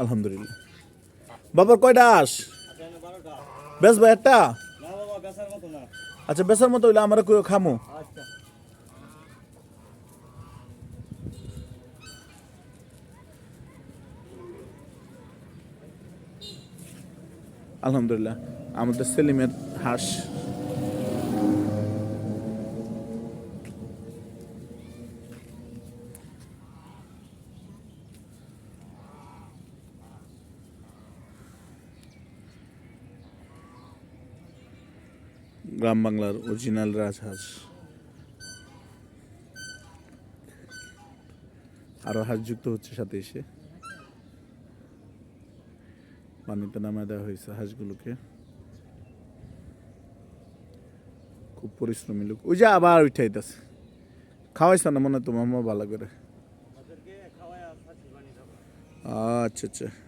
আলহামদুলিল্লাহ। বাবার, কয়টা আস বেশ ভাই, একটা? আচ্ছা বেসার মতো হইলে আমরা কইও খামো। আলহামদুলিল্লাহ, আমাদের সেলিমের হাঁস। গ্রাম বাংলার অরিজিনাল রাজহাঁস। আরও হাঁস যুক্ত হচ্ছে সাথে এসে। পানিতে নামায় দেওয়া হয়েছে হাঁসগুলোকে। খুব পরিশ্রমী লোক। ওই যে আবার উঠাইতেছে খাওয়াইছে না মনে তোমার মা ভালো করে। আচ্ছা আচ্ছা।